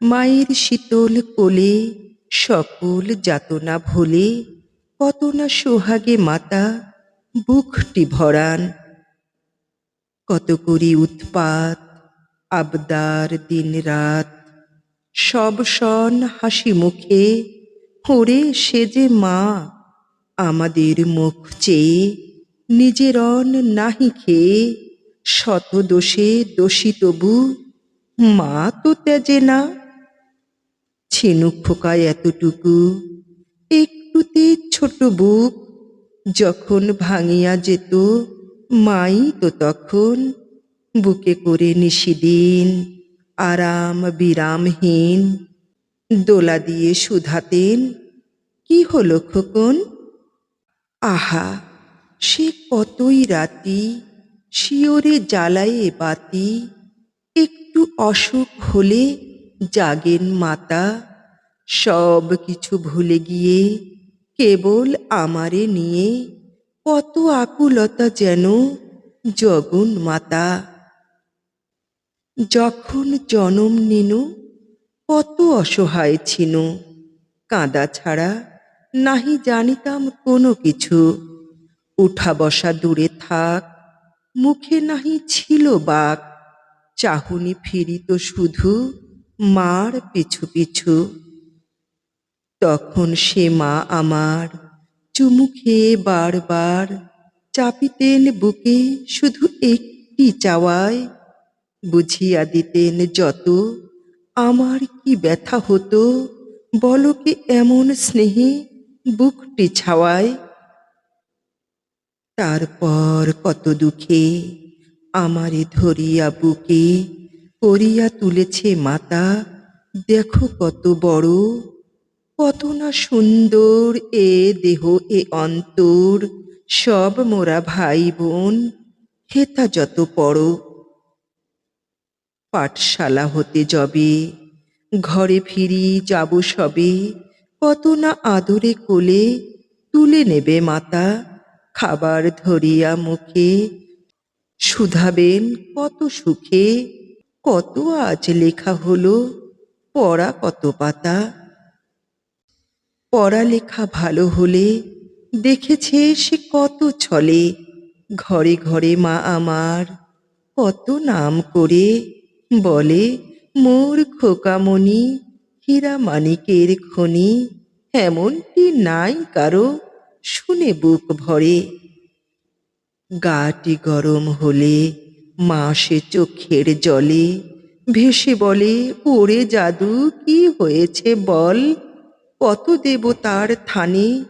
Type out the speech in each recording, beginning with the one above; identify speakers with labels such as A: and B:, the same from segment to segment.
A: মায়ের শীতল কোলে, সকল যাতনা ভোলে, কত না সোহাগে মাতা, বুকটি ভরান। কত করি উৎপাত, আবদার দিন রাত, সব সন হাসি মুখে, ওরে সে যে মা, আমাদের মুখ চেয়ে নিজের অন নাহি খেয়ে, শত দোষে দোষী তবু, মা তো ত্যাজে না। ছিনুক ফোকায় এতটুকু, একটুতে ছোট বুক, যখন ভাঙিয়া যেত মাই তো তখন বুকে করে নিশিদিন, আরাম বিরামহীন, দোলা দিয়ে শুধাতেন, কি হলো খোকন? আহা, সে কতই রাতি, শিওরে জ্বালায়ে বাতি, একটু অসুখ হলে জাগেন মাতা, সব কিছু ভুলে গিয়ে কেবল আমারে নিয়ে কত আকুলতা যেন জগন মাতা। যখন জনম নিনু, কত অসহায় ছিনু, কাঁদা ছাড়া নাহি জানিতাম কোনো কিছু। উঠা বসা দূরে থাক, মুখে নাহি ছিল বাক, চাহুনি ফিরিত শুধু মার পিছু পিছু। তখন সে মা আমার চুমু খেয়ে বারবার চাপিতেন বুকে শুধু একটি চাওয়ায়। বুঝিয়া দিতেন যত, আমার কি ব্যথা হতো, বলকে এমন স্নেহে বুকটি ছাওয়ায়। তারপর কত দুঃখে আমারে ধরিয়া বুকে করিয়া তুলেছে মাতা, দেখো কত বড়, কত না সুন্দর এ দেহ, এ অন্তর, সব মোরা ভাই বোন হেতা যত পড়। পাঠশালা হতে যবে, ঘরে ফিরি যাব সবে, কত না আদরে কোলে তুলে নেবে মাতা, খাবার ধরিয়া মুখে, শুধাবেন কত সুখে কত আজ লেখা হলো? পড়া কত পাতা? পড়ালেখা ভালো হলে দেখেছে সে কত ছলে। ঘরে ঘরে মা আমার কত নাম করে। বলে, মোর খোকামণি, হীরা মানিকের খনি। এমনটি নাই কারও, শুনে বুক ভরে। গাটি গরম হলে মা সে চোখের জলে ভেসে বলে, ওরে জাদু, কি হয়েছে বল? কত দেবতার থানে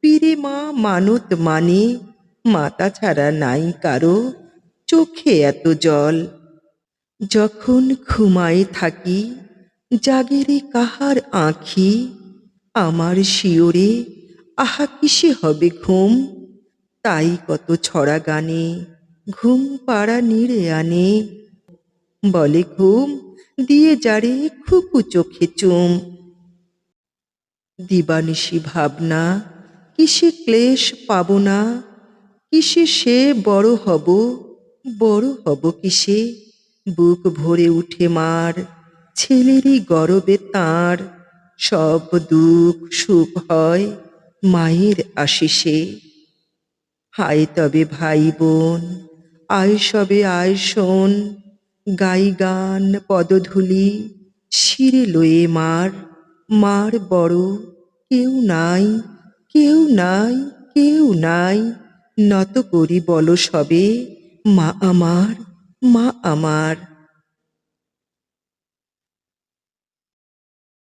A: পীরে মা মানত মানে মাতা ছাড়া নাই কারও চোখে এত জল। যখন ঘুমায় থাকি, জাগেরে কাহার আঁখি, আমার শিওরে, আহা কিসে হবে ঘুম? তাই কত ছড়া গানে ঘুম পাড়া নিড়ে আনে। বলে, ঘুম, দিয়ে যারে খুকু চোখে চুম। দিবানিশি ভাবনা, কিসে ক্লেশ পাব না? কিসে সে বড় হব? বড় হব কিসে? বুক ভরে উঠে মার, ছেলেরই গরবে তাঁর। সব দুঃখ সুখ হয় মায়ের আশিসে। হায় তবে ভাই বোন আয় সবে আয় শোন, গাই গান, পদধূলি, শিরে লয়ে মার মার বড়, কেউ নাই কেউ নাই কেউ নাই, নত করি বলো সবে, মা আমার মা আমার।